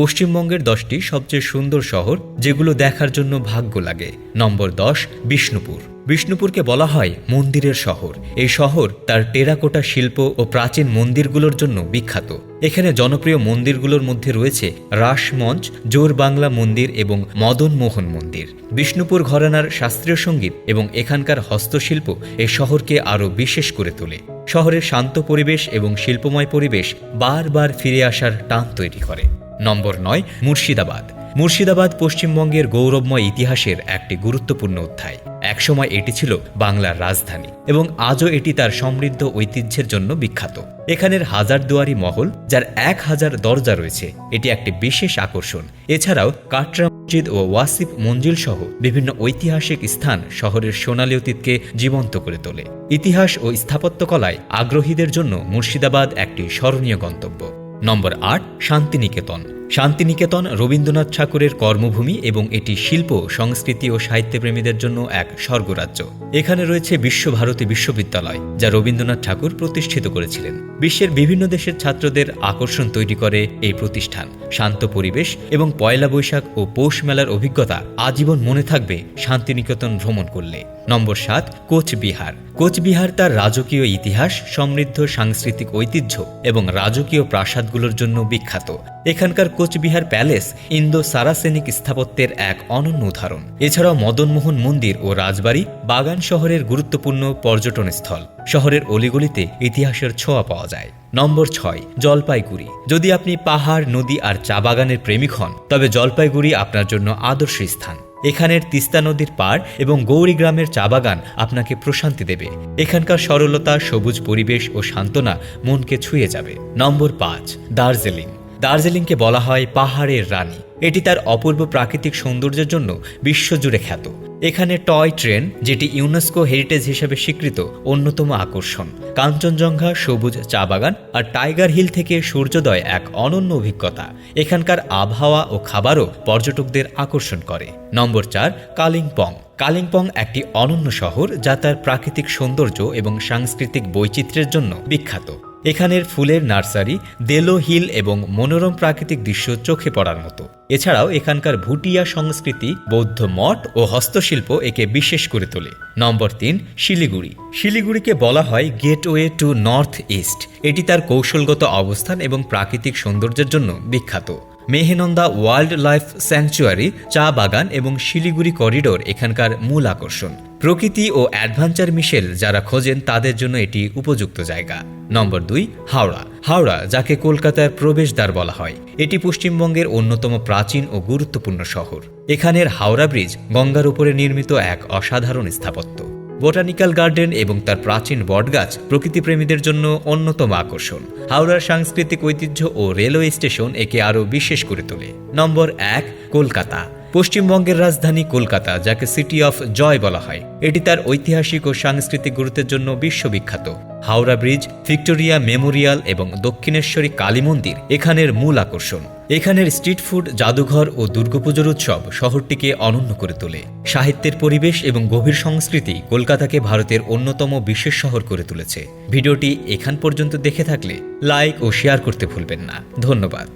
পশ্চিমবঙ্গের দশটি সবচেয়ে সুন্দর শহর, যেগুলো দেখার জন্য ভাগ্য লাগে। নম্বর দশ, বিষ্ণুপুর। বিষ্ণুপুরকে বলা হয় মন্দিরের শহর। এই শহর তার টেরাকোটা শিল্প ও প্রাচীন মন্দিরগুলোর জন্য বিখ্যাত। এখানে জনপ্রিয় মন্দিরগুলোর মধ্যে রয়েছে রাসমঞ্চ, জোর বাংলা মন্দির এবং মদন মোহন মন্দির। বিষ্ণুপুর ঘরানার শাস্ত্রীয় সংগীত এবং এখানকার হস্তশিল্প এই শহরকে আরও বিশেষ করে তোলে। শহরের শান্ত পরিবেশ এবং শিল্পময় পরিবেশ বারবার ফিরে আসার টান তৈরি করে। নম্বর নয়, মুর্শিদাবাদ। মুর্শিদাবাদ পশ্চিমবঙ্গের গৌরবময় ইতিহাসের একটি গুরুত্বপূর্ণ অধ্যায়। একসময় এটি ছিল বাংলার রাজধানী এবং আজও এটি তার সমৃদ্ধ ঐতিহ্যের জন্য বিখ্যাত। এখানের হাজারদুয়ারি মহল, যার এক হাজার দরজা রয়েছে, এটি একটি বিশেষ আকর্ষণ। এছাড়াও কাটরা মসজিদ ও ওয়াসিফ মঞ্জিল সহ বিভিন্ন ঐতিহাসিক স্থান শহরের সোনালী অতীতকে জীবন্ত করে তোলে। ইতিহাস ও স্থাপত্যকলায় আগ্রহীদের জন্য মুর্শিদাবাদ একটি স্মরণীয় গন্তব্য। নম্বর আট, শান্তিনিকেতন। শান্তিনিকেতন রবীন্দ্রনাথ ঠাকুরের কর্মভূমি এবং এটি শিল্প, সংস্কৃতি ও সাহিত্যপ্রেমীদের জন্য এক স্বর্গরাজ্য। এখানে রয়েছে বিশ্বভারতী বিশ্ববিদ্যালয়, যা রবীন্দ্রনাথ ঠাকুর প্রতিষ্ঠিত করেছিলেন। বিশ্বের বিভিন্ন দেশের ছাত্রদের আকর্ষণ তৈরি করে এই প্রতিষ্ঠান। শান্ত পরিবেশ এবং পয়লা বৈশাখ ও পৌষ মেলার অভিজ্ঞতা আজীবন মনে থাকবে শান্তিনিকেতন ভ্রমণ করলে। নম্বর সাত কোচবিহার কোচবিহার তার রাজকীয় ইতিহাস, সমৃদ্ধ সাংস্কৃতিক ঐতিহ্য এবং রাজকীয় প্রাসাদগুলোর জন্য বিখ্যাত। এখানকার কোচবিহার প্যালেস ইন্দো সারাসেনিক স্থাপত্যের এক অনন্য উদাহরণ। এছাড়াও মদনমোহন মন্দির ও রাজবাড়ি বাগান শহরের গুরুত্বপূর্ণ পর্যটন স্থল। শহরের অলিগলিতে ইতিহাসের ছোঁয়া পাওয়া যায়। নম্বর ছয়, জলপাইগুড়ি। যদি আপনি পাহাড়, নদী আর চা বাগানের প্রেমিক হন, তবে জলপাইগুড়ি আপনার জন্য আদর্শ স্থান। এখানের তিস্তা নদীর পাড় এবং গৌরী গ্রামের চা বাগান আপনাকে প্রশান্তি দেবে। এখানকার সরলতা, সবুজ পরিবেশ ও সান্ত্বনা মনকে ছুঁয়ে যাবে। নম্বর পাঁচ, দার্জিলিং। দার্জিলিংকে বলা হয় পাহাড়ের রানী। এটি তার অপূর্ব প্রাকৃতিক সৌন্দর্যের জন্য বিশ্বজুড়ে খ্যাত। এখানে টয় ট্রেন, যেটি ইউনেস্কো হেরিটেজ হিসেবে স্বীকৃত, অন্যতম আকর্ষণ। কাঞ্চনজঙ্ঘা, সবুজ চা বাগান আর টাইগার হিল থেকে সূর্যোদয় এক অনন্য অভিজ্ঞতা। এখানকার আবহাওয়া ও খাবারও পর্যটকদের আকর্ষণ করে। নম্বর চার, কালিম্পং। কালিম্পং একটি অনন্য শহর যা তার প্রাকৃতিক সৌন্দর্য এবং সাংস্কৃতিক বৈচিত্র্যের জন্য বিখ্যাত। এখানের ফুলের নার্সারি, দেলো হিল এবং মনোরম প্রাকৃতিক দৃশ্য চোখে পড়ার মতো। এছাড়াও এখানকার ভুটিয়া সংস্কৃতি, বৌদ্ধ মঠ ও হস্তশিল্প একে বিশেষ করে তোলে। নম্বর তিন, শিলিগুড়ি। শিলিগুড়িকে বলা হয় গেটওয়ে টু নর্থ ইস্ট। এটি তার কৌশলগত অবস্থান এবং প্রাকৃতিক সৌন্দর্যের জন্য বিখ্যাত। মেহেনন্দা ওয়াইল্ড লাইফ স্যাংচুয়ারি, চা বাগান এবং শিলিগুড়ি করিডোর এখানকার মূল আকর্ষণ। প্রকৃতি ও অ্যাডভেঞ্চার মিশেল যারা খোঁজেন তাদের জন্য এটি উপযুক্ত জায়গা। নম্বর দুই, হাওড়া। হাওড়া, যাকে কলকাতার প্রবেশদ্বার বলা হয়। এটি পশ্চিমবঙ্গের অন্যতম প্রাচীন ও গুরুত্বপূর্ণ শহর। এখানের হাওড়া ব্রিজ গঙ্গার উপরে নির্মিত এক অসাধারণ স্থাপত্য। বোটানিক্যাল গার্ডেন এবং তার প্রাচীন বটগাছ প্রকৃতিপ্রেমীদের জন্য অন্যতম আকর্ষণ। হাওড়ার সাংস্কৃতিক ঐতিহ্য ও রেলওয়ে স্টেশন একে আরও বিশেষ করে তোলে। নম্বর এক, কলকাতা। পশ্চিমবঙ্গের রাজধানী কলকাতা, যাকে সিটি অফ জয় বলা হয়। এটি তার ঐতিহাসিক ও সাংস্কৃতিক গুরুত্বের জন্য বিশ্ববিখ্যাত। হাওড়া ব্রিজ, ভিক্টোরিয়া মেমোরিয়াল এবং দক্ষিণেশ্বরী কালী মন্দির এখানের মূল আকর্ষণ। এখানের স্ট্রিট ফুড, জাদুঘর ও দুর্গাপুজোর উৎসব শহরটিকে অনন্য করে তোলে। সাহিত্যের পরিবেশ এবং গভীর সংস্কৃতি কলকাতাকে ভারতের অন্যতম বিশেষ শহর করে তুলেছে। ভিডিওটি এখান পর্যন্ত দেখে থাকলে লাইক ও শেয়ার করতে ভুলবেন না। ধন্যবাদ।